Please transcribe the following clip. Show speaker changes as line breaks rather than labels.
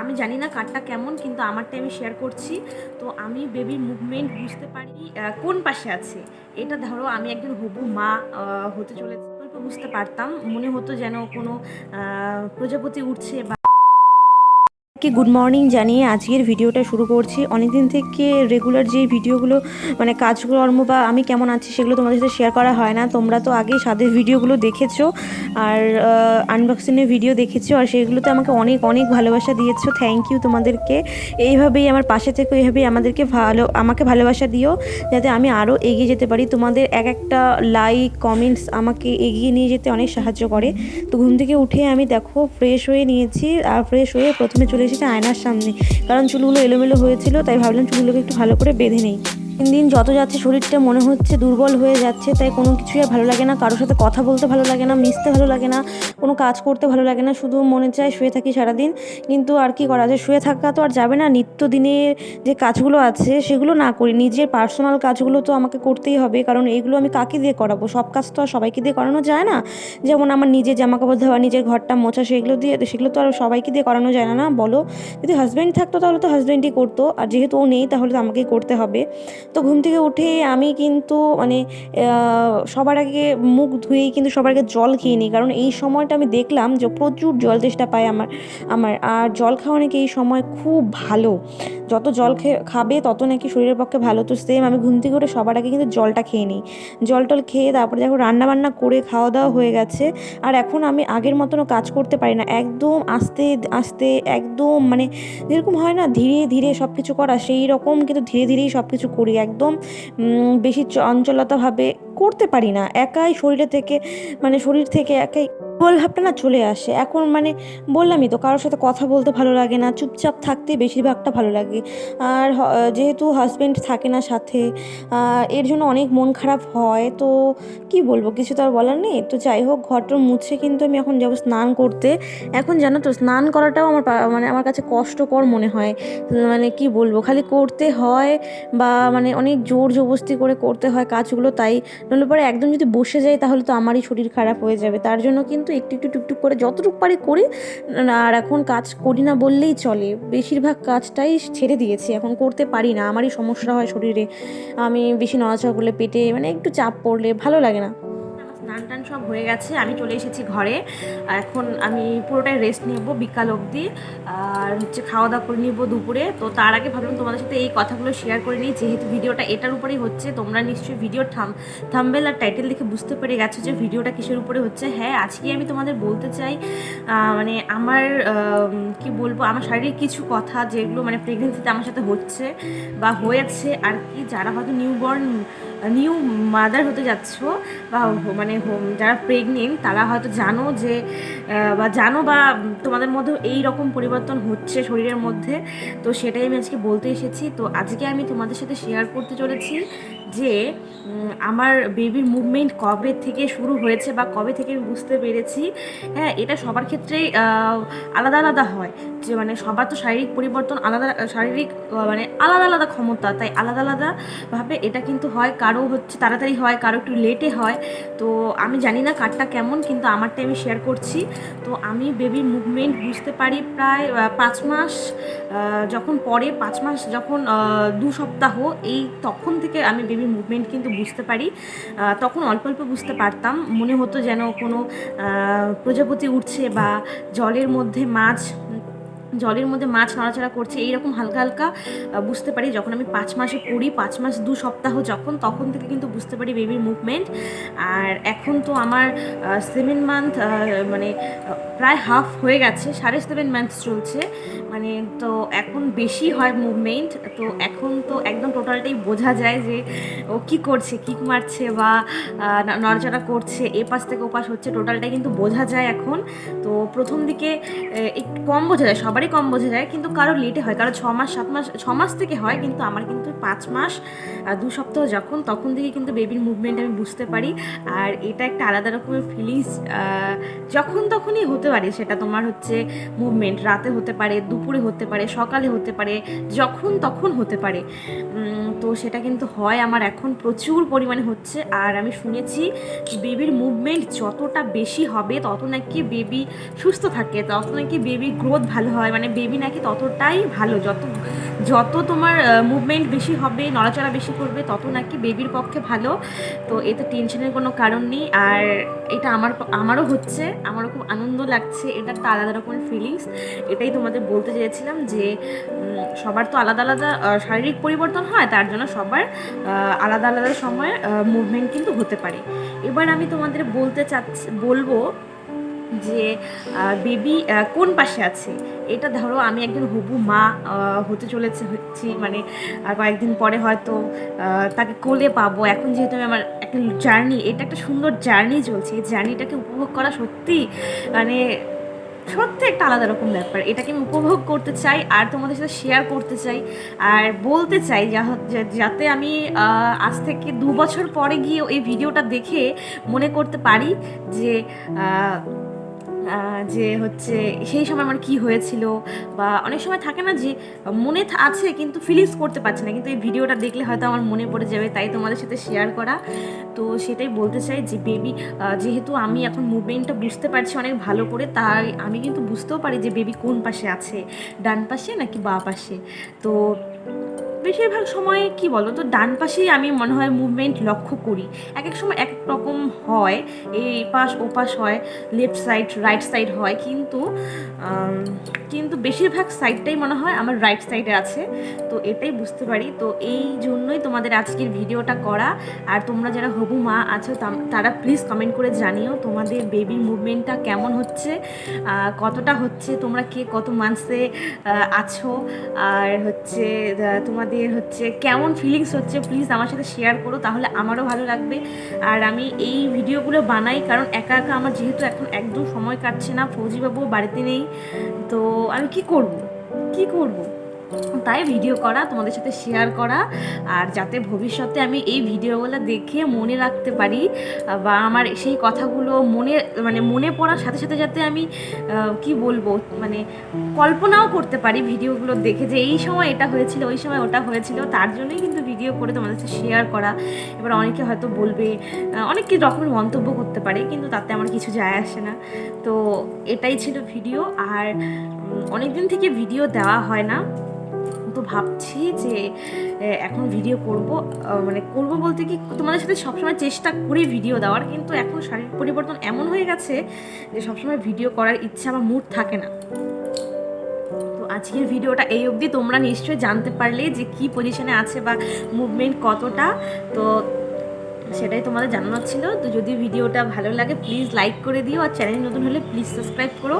আমি জানি না কার্ডটা কেমন, কিন্তু আমারটা আমি শেয়ার করছি। তো আমি বেবির মুভমেন্ট বুঝতে পারি কোন পাশে আছে? এটা ধরো, আমি একজন হবু মা হতে চলেছি। বুঝতে পারতাম, মনে হতো যেন কোনো প্রজাপতি উঠছে বা
কি গুড মর্নিং জানিয়ে আজকের ভিডিওটা শুরু করছি। অনেকদিন থেকে রেগুলার যে ভিডিওগুলো মানে কাজকর্ম বা আমি কেমন আছি সেগুলো তোমাদের সাথে শেয়ার করা হয় না। তোমরা তো আগেই সাদের ভিডিওগুলো দেখেছ আর আনবক্সিংয়ের ভিডিও দেখেছ আর সেগুলোতে আমাকে অনেক অনেক ভালোবাসা দিয়েছ। থ্যাংক ইউ তোমাদেরকে। এইভাবেই আমার পাশে থেকে, এইভাবেই আমাদেরকে ভালো, আমাকে ভালোবাসা দিও যাতে আমি আরও এগিয়ে যেতে পারি। তোমাদের এক একটা লাইক কমেন্টস আমাকে এগিয়ে নিয়ে যেতে অনেক সাহায্য করে। তো ঘুম থেকে উঠে আমি দেখো ফ্রেশ হয়ে নিয়েছি। আর ফ্রেশ হয়ে প্রথমে চলে এসেছি আয়নার সামনে। কারণ চুলগুলো এলোমেলো হয়েছিল, তাই ভাবলাম চুলগুলোকে একটু ভালো করে বেঁধে নেই। দিন দিন যত যাচ্ছে শরীরটা মনে হচ্ছে দুর্বল হয়ে যাচ্ছে, তাই কোনো কিছুই আর ভালো লাগে না। কারোর সাথে কথা বলতে ভালো লাগে না, মিশতে ভালো লাগে না, কোনো কাজ করতে ভালো লাগে না, শুধু মনে চায় শুয়ে থাকি সারাদিন। কিন্তু আর কি করা যায়, শুয়ে থাকা তো আর যাবে না নিত্য দিনের যে কাজগুলো আছে সেগুলো না করি। নিজের পার্সোনাল কাজগুলো তো আমাকে করতেই হবে, কারণ এইগুলো আমি কাকে দিয়ে করাবো? সব কাজ তো আর সবাইকে দিয়ে করানো যায় না। যেমন আমার নিজের জামা কাপড় ধোয়া নিজের ঘরটা মোছা, সেগুলো দিয়ে সেগুলো তো আর সবাইকে দিয়ে করানো যায় না না? বলো। যদি হাজব্যান্ড থাকতো তাহলে তো হাজব্যান্ডই করতো, আর যেহেতু ও নেই তাহলে তো আমাকেই করতে হবে। তো ঘুম থেকে উঠে আমি কিন্তু মানে সবার আগে মুখ ধুয়েই কিন্তু সবার আগে জল খেয়ে নিই। কারণ এই সময়টা আমি দেখলাম যে প্রচুর জল চেষ্টা পায় আমার আমার। আর জল খাওয়া নাকি এই সময় খুব ভালো। যত জল খাবে তত নাকি শরীরের পক্ষে ভালো। তো সেম আমি ঘুম থেকে উঠে সবার আগে কিন্তু জলটা খেয়ে নিই। জল টল খেয়ে তারপরে দেখো রান্না বান্না করে খাওয়া দাওয়া হয়ে গেছে। আর এখন আমি আগের মতনও কাজ করতে পারি না। একদম আস্তে আস্তে, একদম মানে যেরকম হয় না, ধীরে ধীরে সব কিছু করা। সেই রকম কিন্তু ধীরে, ধীরেই সব কিছু করি। একদম বেশি চঞ্চলতাভাবে করতে পারি না। একাই শরীরে থেকে মানে শরীর থেকে একাই ভাবটা না চলে আসে। এখন মানে বললামই তো, কারোর সাথে কথা বলতে ভালো লাগে না, চুপচাপ থাকতে বেশিরভাগটা ভালো লাগে। আর যেহেতু হাজব্যান্ড থাকে না সাথে এর জন্য অনেক মন খারাপ হয়। তো কি বলব, কিছু তো আর বলার নেই। তো যাই হোক, ঘরটা মুছে কিন্তু আমি এখন যাব স্নান করতে। এখন জানো তো, স্নান করাটাও আমার মানে আমার কাছে কষ্টকর মনে হয়। মানে কি বলব, খালি করতে হয় বা মানে অনেক জোর জবস্তি করে করতে হয় কাজগুলো, তাই নইলে পরে একদম যদি বসে যাই তাহলে তো আমারই শরীর খারাপ হয়ে যাবে। তার জন্য কিন্তু একটু একটু, টুকটুক করে যতটুকু পারি করি। আর এখন কাজ করি না বললেই চলে। বেশিরভাগ কাজটাই ছেড়ে দিয়েছি। এখন করতে পারি না। আমারই সমস্যা হয় শরীরে। আমি বেশি নড়াচড়া করলে পেটে মানে একটু চাপ পড়লে ভালো লাগে না।
স্নান টান সব হয়ে গেছে আমি চলে এসেছি ঘরে। এখন আমি পুরোটাই রেস্ট নেব বিকাল অবধি। আর হচ্ছে খাওয়া দাওয়া করে নিব দুপুরে। তো তার আগে ভাবলাম তোমাদের সাথে এই কথাগুলো শেয়ার করে নিই। যেহেতু ভিডিওটা এটার উপরেই হচ্ছে তোমরা নিশ্চয়ই ভিডিও থাম থাম্বেল আর টাইটেল দেখে বুঝতে পেরে গেছো যে ভিডিওটা কিসের উপরে হচ্ছে। হ্যাঁ আজকে আমি তোমাদের বলতে চাই মানে আমার আম, কি বলব আমার শারীরিক কিছু কথা যেগুলো মানে প্রেগনেন্সিতে আমার সাথে হচ্ছে বা হয়েছে। আর কি যারা হয়তো নিউবর্ন নিউ মাদার হতে যাচ্ছ বা মানে হোম- যারা প্রেগনেন্ট তারা হয়তো জানো যে বা জানো বা তোমাদের মধ্যে এই রকম পরিবর্তন হচ্ছে শরীরের মধ্যে। তো সেটাই আমি আজকে বলতে এসেছি। তো আজকে আমি তোমাদের সাথে শেয়ার করতে চলেছি যে আমার বেবির মুভমেন্ট কবে থেকে শুরু হয়েছে বা কবে থেকে আমি বুঝতে পেরেছি হ্যাঁ এটা সবার ক্ষেত্রেই আলাদা আলাদা হয়। যে মানে সবার তো শারীরিক পরিবর্তন আলাদা, শারীরিক মানে আলাদা আলাদা ক্ষমতা, তাই আলাদা আলাদাভাবে এটা কিন্তু হয়, কারও হচ্ছে তাড়াতাড়ি হয়, কারও একটু লেটে হয়। তো আমি জানি না কারটা কেমন, কিন্তু আমারটা আমি শেয়ার করছি। তো আমি বেবির মুভমেন্ট বুঝতে পারি প্রায় পাঁচ মাস যখন পরে পাঁচ মাস যখন দু সপ্তাহ, এই তখন থেকে আমি বেবির মুভমেন্ট কিন্তু বুঝতে পারি। তখন অল্প অল্প বুঝতে পারতাম। মনে হতো যেন কোনো প্রজাপতি উঠছে বা জলের মধ্যে মাছ জলের মধ্যে মাছ নড়াচড়া করছে, এইরকম হালকা হালকা বুঝতে পারি যখন আমি পাঁচ মাসে পড়ি, পাঁচ মাস দু সপ্তাহ যখন, তখন থেকে কিন্তু বুঝতে পারি বেবির মুভমেন্ট আর এখন তো আমার সেভেন মান্থ মানে প্রায় হাফ হয়ে গেছে, সাড়ে সেভেন মান্থ চলছে। মানে তো এখন বেশি হয় মুভমেন্ট তো এখন তো একদম টোটালটাই বোঝা যায় যে ও কি করছে কিক মারছে বা নড়াচড়া করছে, এ পাশ থেকে ও পাশ হচ্ছে টোটালটাই কিন্তু বোঝা যায় এখন। তো প্রথম দিকে একটু কম বোঝা যায়, সবারই কম বোঝা যায়, কিন্তু কারও লেটে হয়, কারও ছ মাস সাত মাস ছ মাস থেকে হয়, কিন্তু আমার কিন্তু পাঁচ মাস দু সপ্তাহ যখন, তখন থেকে কিন্তু বেবির মুভমেন্ট আমি বুঝতে পারি। আর এটা একটা আলাদা রকমের ফিলিংস যখন তখনই হতে পারে, সেটা তোমার হচ্ছে মুভমেন্ট রাতে হতে পারে, দুপুরে হতে পারে, সকালে হতে পারে, যখন তখন হতে পারে। তো সেটা কিন্তু হয়, আমার এখন প্রচুর পরিমাণে হচ্ছে। আর আমি শুনেছি বেবির মুভমেন্ট যতটা বেশি হবে, তত নাকি বেবি সুস্থ থাকে, তত নাকি বেবির গ্রোথ ভালো হয়। মানে মানে বেবি নাকি ততটাই ভালো। যত যত তোমার মুভমেন্ট বেশি হবে, নড়াচড়া বেশি করবে, তত নাকি বেবির পক্ষে ভালো। তো এতে টেনশনের কোনো কারণ নেই। আর এটা আমার, আমারও হচ্ছে, আমারও খুব আনন্দ লাগছে। এটা একটা আলাদা রকমের ফিলিংস এটাই তোমাদের বলতে চেয়েছিলাম যে সবার তো আলাদা আলাদা শারীরিক পরিবর্তন হয়, তার জন্য সবার আলাদা আলাদা সময় মুভমেন্ট কিন্তু হতে পারে। এবার আমি তোমাদের বলতে চাচ্ছি, বলব যে বেবি কোন পাশে আছে? এটা ধরো আমি একজন হবু মা হতে চলেছে, হচ্ছি মানে আর কয়েকদিন পরে হয়তো তাকে কোলে পাবো। এখন যেহেতু আমি আমার একটা জার্নি, এটা একটা সুন্দর জার্নি চলছে। এই জার্নিটাকে উপভোগ করা সত্যি মানে সত্যি একটা আলাদা রকম ব্যাপার। এটাকে আমি উপভোগ করতে চাই, আর তোমাদের সাথে শেয়ার করতে চাই, আর বলতে চাই যাতে আমি আজ থেকে দু বছর পরে গিয়ে এই ভিডিওটা দেখে মনে করতে পারি যে যে হচ্ছে সেই সময় আমার কি হয়েছিল বা অনেক সময় থাকে না যে মনে আছে কিন্তু ফিলিংস করতে পারছি না, কিন্তু এই ভিডিওটা দেখলে হয়তো আমার মনে পড়ে যাবে, তাই তোমাদের সাথে শেয়ার করা। তো সেটাই বলতে চাই যে বেবি যেহেতু আমি এখন মুভমেন্টটা বুঝতে পারছি অনেক ভালো করে, তাই আমি কিন্তু বুঝতেও পারি যে বেবি কোন পাশে আছে, ডান পাশে নাকি বা পাশে। তো বেশিরভাগ সময় কি বলো তো ডান পাশেই আমি মনে হয় মুভমেন্ট লক্ষ্য করি। এক এক সময় এক রকম হয়, এই পাশ ও পাশ হয় লেফট সাইড রাইট সাইড হয়, কিন্তু কিন্তু বেশিরভাগ সাইডটাই মনে হয় আমার রাইট সাইডে আছে। তো এটাই বুঝতে পারি। তো এই জন্যই তোমাদের আজকের ভিডিওটা করা। আর তোমরা যারা হবু মা আছো তারা প্লিজ কমেন্ট করে জানিও তোমাদের বেবির মুভমেন্টটা কেমন হচ্ছে কতটা হচ্ছে, তোমরা কে কত মান্থসে আছো, আর হচ্ছে তোমাদের হচ্ছে কেমন ফিলিংস হচ্ছে প্লিজ আমার সাথে শেয়ার করো, তাহলে আমারও ভালো লাগবে। আর আমি এই ভিডিওগুলো বানাই কারণ একা একা আমার যেহেতু এখন একদম সময় কাটছে না ফৌজিবাবু বাড়িতে নেই। আমি কি করব? কি করব? তাই ভিডিও করা, তোমাদের সাথে শেয়ার করা, আর যাতে ভবিষ্যতে আমি এই ভিডিওগুলো দেখে মনে রাখতে পারি, বা আমার সেই কথাগুলো মনে মানে মনে পড়ার সাথে সাথে যাতে আমি কি বলব মানে কল্পনাও করতে পারি ভিডিওগুলো দেখে যে এই সময় এটা হয়েছিল, ওই সময় ওটা হয়েছিল। তার জন্যই কিন্তু ভিডিও করে তোমাদের সাথে শেয়ার করা। এবার অনেকে হয়তো বলবে অনেক রকমের মন্তব্য করতে পারে, কিন্তু তাতে আমার কিছু যায় আসে না। তো এটাই ছিল ভিডিও আর অনেক দিন থেকে ভিডিও দেওয়া হয় না। তো ভাবছি যে এখন ভিডিও করব। মানে করব বলতে কি, তোমাদের সাথে সবসময় চেষ্টা করি ভিডিও দেওয়ার, কিন্তু এখন শারীরিক পরিবর্তন এমন হয়ে গেছে যে সবসময় ভিডিও করার ইচ্ছা বা মুড থাকে না। তো আজকের ভিডিওটা এই অবধি। তোমরা নিশ্চয়ই জানতে পারলে যে কি পজিশনে আছে বা মুভমেন্ট কতটা। তো সেটাই তোমাদের জানানোর ছিল। তো যদি ভিডিওটা ভালো লাগে প্লিজ লাইক করে দিও। আর চ্যানেল নতুন হলে প্লিজ সাবস্ক্রাইব করো।